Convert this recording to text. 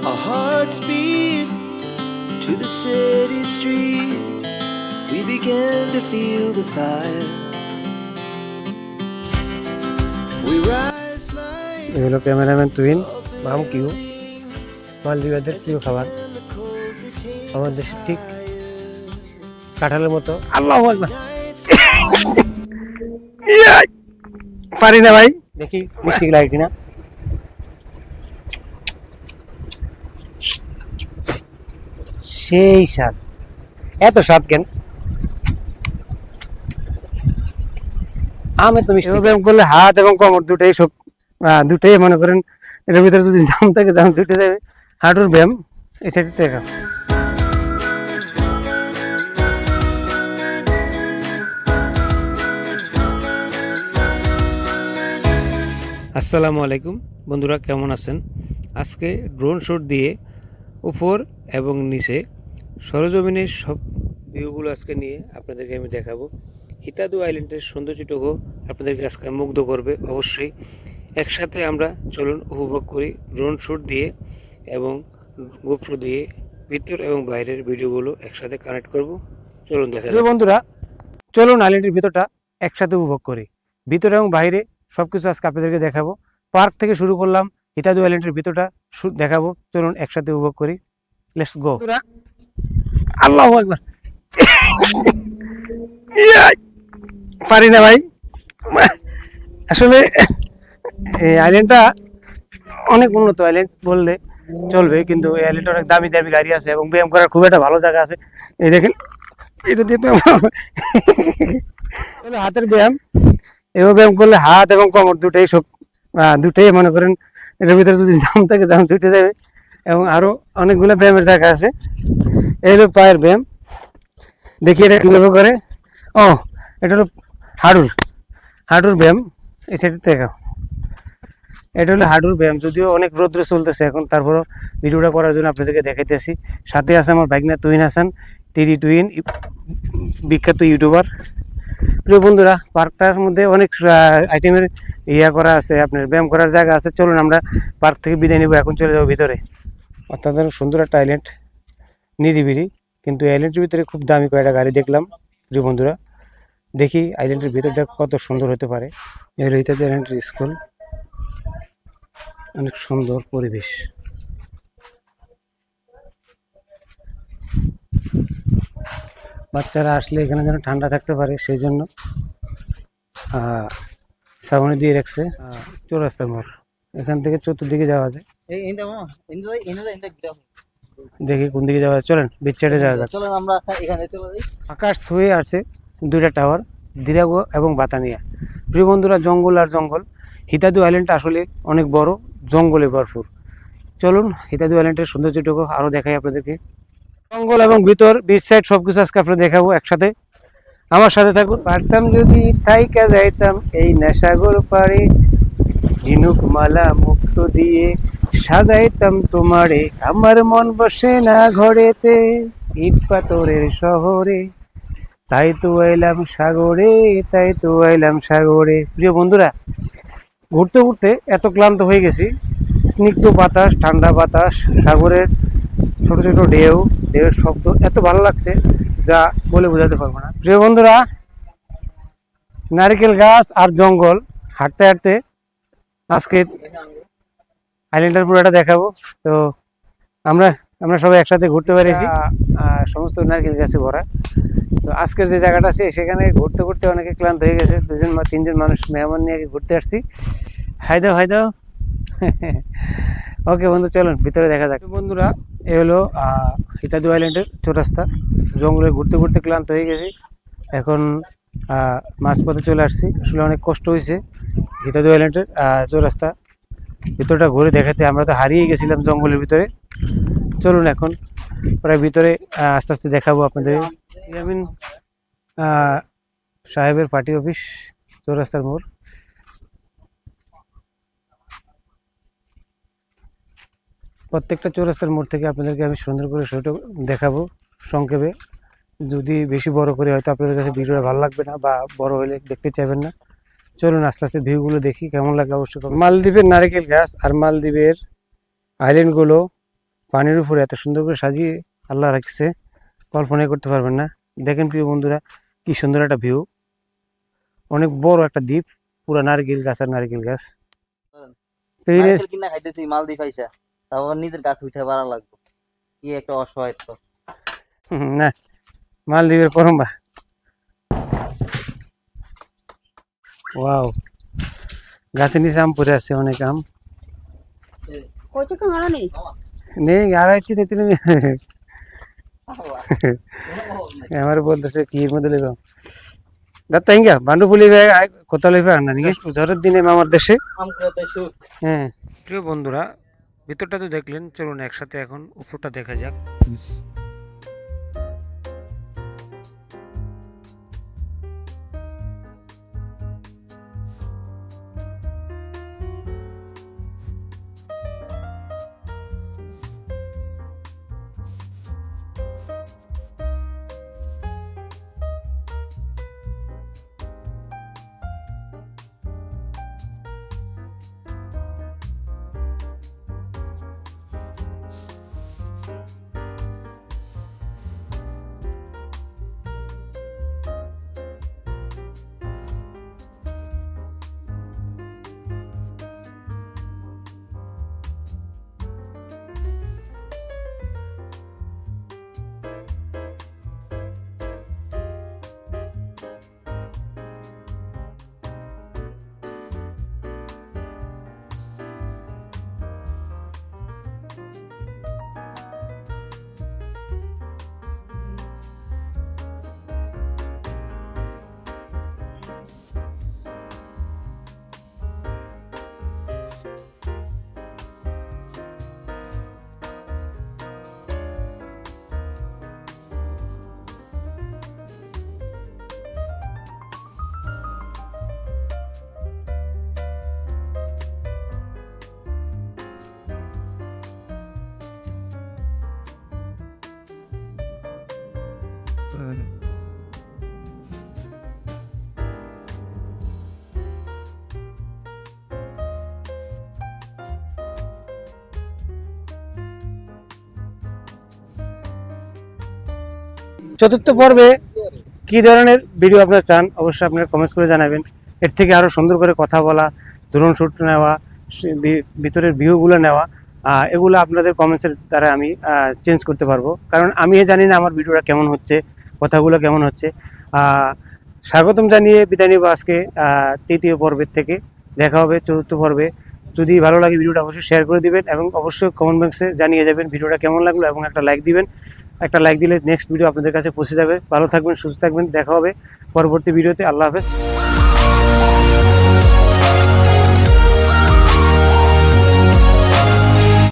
Our hearts beat to the city streets. We began to feel the fire. We rise like এই হলো cameraman Tuhin মাম Q মালদ্বীপের প্রিয় খাবার আমার দেশে ঠিক কাঁঠালের মতো আল্লাহ! পারি না ভাই দেখি মিষ্টি লাগে কিনা সেই স্বাদ। এত স্বাদ কেন? আমি তো মিষ্টি ব্যায়াম করলে হাত এবং কোমর দুটাই সব দুটাই মনে করেন এটার ভিতরে যদি জাম থাকে জাম ছুটে যাবে। হাঁটুর ব্যায়াম এই সাইডে দেখা। আসসালামু আলাইকুম। বন্ধুরা কেমন আছেন? আজকে ড্রোন শট দিয়ে উপর এবং নিচে সরজমিনের সব ভিউগুলো আজকে নিয়ে আপনাদেরকে আমি দেখাবো। হিতাদু আইল্যান্ডের সৌন্দর্যটুকু আপনাদেরকে আজকে মুগ্ধ করবে অবশ্যই। একসাথে আমরা চলুন উপভোগ করি ড্রোন শ্যুট দিয়ে এবং গোপ্রো দিয়ে। ভিতর এবং বাইরের ভিডিওগুলো একসাথে কানেক্ট করব। চলুন দেখা যাক। বন্ধুরা চলুন আইল্যান্ডের ভিতরটা একসাথে উপভোগ করি। ভিতরে এবং বাইরে সবকিছু আজকে আপনাদেরকে দেখাবো। পার্ক থেকে শুরু করলাম হিতাদু আইল্যান্ডের ভিতরটা দেখাবো। চলুন একসাথে উপভোগ করি। লেটস গো আল্লাহ একবার পারি না ভাই। আসলে আইল্যান্ডটা অনেক উন্নত আইল্যান্ড বললে চলবে, কিন্তু এই অনেক দামি দামি গাড়ি আছে এবং ব্যায়াম করার খুব একটা ভালো জায়গা আছে। এই দেখেন, এটা দিয়ে ব্যায়াম হাতের ব্যায়াম, এভাবে ব্যায়াম করলে হাত এবং কোমর দুটাই সব দুটাই মনে করেন, এটার ভিতরে যদি জাম থাকে, জাম ছুটে যাবে। এবং আরও অনেকগুলো ব্যায়ামের জায়গা আছে। এই হলো পায়ের ব্যায়াম। দেখি এটা কীভাবে করে। ও, এটা হলো হাডুর হাডুর ব্যায়াম। এই সাইডে দেখাও এটা হলো হাডুর ব্যায়াম। যদিও অনেক রৌদ্র চলতেছে এখন, তারপরও ভিডিওটা করার জন্য আপনাদেরকে দেখাইতেছি। সাথে আছে আমার বাইকনা তুহিন হাসান, টিডি টুইন বিখ্যাত ইউটিউবার। প্রিয় বন্ধুরা, পার্কটার মধ্যে অনেক আইটেমের ইয়া করা আছে, আপনার ব্যায়াম করার জায়গা আছে। চলুন আমরা পার্ক থেকে বিদায় নিব, এখন চলে যাব ভিতরে। অত্যন্ত সুন্দর একটা আইল্যান্ড নিরিবিলি কিন্তু আইল্যান্ডের ভিতরে খুব দামি কয়েকটা গাড়ি দেখলাম প্রিয় বন্ধুরা দেখি আইল্যান্ডের ভিতরটা কত সুন্দর হতে পারে। রহিতাদের আইল্যান্ডের স্কুল অনেক সুন্দর পরিবেশ। বাচ্চারা আসলে এখানে যেন ঠান্ডা থাকতে পারে সেই জন্য সামনে দিয়ে রাখছে আহ, চৌরাস্তার মোড়। এখান থেকে চতুর্দিকে যাওয়া যায়। দেখি কোন দিকে যাওয়া চলেন বিচ্ছাটে যাওয়া যাক। চলেন আমরা এখানে চলে যাই। আকাশ ছুঁয়ে আছে দুইটা টাওয়ার দিরাগো এবং বাতানিয়া। প্রিয় বন্ধুরা জঙ্গল আর জঙ্গল। হিতাদু আইল্যান্ডটা আসলে অনেক বড় জঙ্গলে ভরপুর। চলুন হিতাদু আইল্যান্ডের সৌন্দর্যটুকু আরও দেখাই আপনাদেরকে। জঙ্গল এবং ভিতর বিচ সাইড সব কিছু আজকে আপনাদের দেখাবো একসাথে। আমার সাথে থাকুন পারতাম যদি থাইকা যাইতাম এই নেশাগর পারে ঝিনুক মালা মুক্ত দিয়ে সাজাইতাম তোমারে। আমার মন বসে না ঘরেতে, ইট পাথরের শহরে। তাই তো এলাম সাগরে, তাই তো এলাম সাগরে। প্রিয় বন্ধুরা, ঘুরতে ঘুরতে এত ক্লান্ত হয়ে গেছি। স্নিগ্ধ বাতাস, ঠান্ডা বাতাস, সাগরের ছোট ছোট ঢেউ, ঢেউয়ের শব্দ এত ভালো লাগছে যা বলে বোঝাতে পারব না। প্রিয় বন্ধুরা, নারকেল গাছ আর জঙ্গল, হাঁটতে হাঁটতে আজকে আইল্যান্ডের পুরোটা দেখাবো। তো আমরা আমরা সবাই একসাথে ঘুরতে পেরেছি সমস্ত নারকেল গাছে ভরা। তো আজকের যে জায়গাটা আছে, সেখানে ঘুরতে ঘুরতে অনেকে ক্লান্ত হয়ে গেছে। দুজন বা তিনজন মানুষ মেহমান নিয়ে ঘুরতে আসছি। হাই দাও হাই দাও ওকে বন্ধু, চলুন, ভিতরে দেখা যাক। বন্ধুরা, এ হলো হিতাদু আইল্যান্ডের চৌরাস্তা। জঙ্গলে ঘুরতে ঘুরতে ক্লান্ত হয়ে গেছি। এখন মাঝপথে চলে আসছি। আসলে অনেক কষ্ট হয়েছে হিতাদু আইল্যান্ডের চৌরাস্তা। ভিতরটা ঘুরে দেখাতে আমরা তো হারিয়ে গেছিলাম জঙ্গলের ভিতরে। চলুন এখন প্রায় ভিতরে আস্তে আস্তে দেখাবো আপনাদের। ইয়ামিন সাহেবের পার্টি অফিস, চৌরাস্তার মোড়। প্রত্যেকটা চৌরাস্তার মোড় থেকে আপনাদেরকে আমি সুন্দর করে সেটা দেখাবো সংক্ষেপে। যদি বেশি বড় করে হয়তো আপনাদের কাছে ভিডিওটা ভালো লাগবে না বা বড় হলে দেখতে চাইবেন না। চলুন আস্তে আস্তে ভিউগুলো দেখি কেমন লাগে অবশ্যই মালদ্বীপের নারকেল গাছ আর মালদ্বীপের আইল্যান্ডগুলো পানির উপরে এত সুন্দর করে সাজিয়ে আল্লাহ রাখছে কল্পনাই করতে পারবেন না। দেখেন প্রিয় বন্ধুরা কি সুন্দর একটা ভিউ অনেক বড় একটা দ্বীপ পুরো নারকেল গাছ আর নারকেল গাছ। কিনা খাইতেছি মালদ্বীপ তারপর নিজের গাছ উঠে বাড়া লাগবে। কি একটা অসহায় তো না মালদ্বীপের পরম্বা ওয়াও গাছের নিচে আম পড়ে আছে অনেক আম। নেই? নেই আড়াইছি নে তুমি আমার বলতেছে কি এর মধ্যে লেগে দাঁত হিঙ্গা বান্ডু পুলি কোথাও লেগে আনা নাকি ঝড়ের দিনে আমার দেশে? হ্যাঁ। প্রিয় বন্ধুরা ভিতরটা তো দেখলেন চলুন একসাথে এখন উপরটা দেখা যাক। চতুর্থ পর্বে কি ধরনের ভিডিও আপনারা চান, অবশ্যই আপনারা কমেন্টস করে জানাবেন। এর থেকে আরও সুন্দর করে কথা বলা ধরুন শুট নেওয়া ভিতরের ভিউগুলো নেওয়া এগুলো আপনাদের কমেন্টসের দ্বারা আমি চেঞ্জ করতে পারব। কারণ আমি জানি না আমার ভিডিওটা কেমন হচ্ছে। কথাগুলো কেমন হচ্ছে? স্বাগতম জানিয়ে বিদায় নিব আজকে তৃতীয় পর্বের থেকে। দেখা হবে চতুর্থ পর্বে। যদি ভালো লাগে ভিডিওটা অবশ্যই শেয়ার করে দিবেন এবং অবশ্যই কমেন্ট বক্সে জানিয়ে যাবেন ভিডিওটা কেমন লাগল এবং একটা লাইক দিবেন। একটা লাইক দিলে নেক্সট ভিডিও আপনাদের কাছে পৌঁছে যাবে। ভালো থাকবেন, সুস্থ থাকবেন। দেখা হবে পরবর্তী ভিডিওতে আল্লাহ হাফেজ।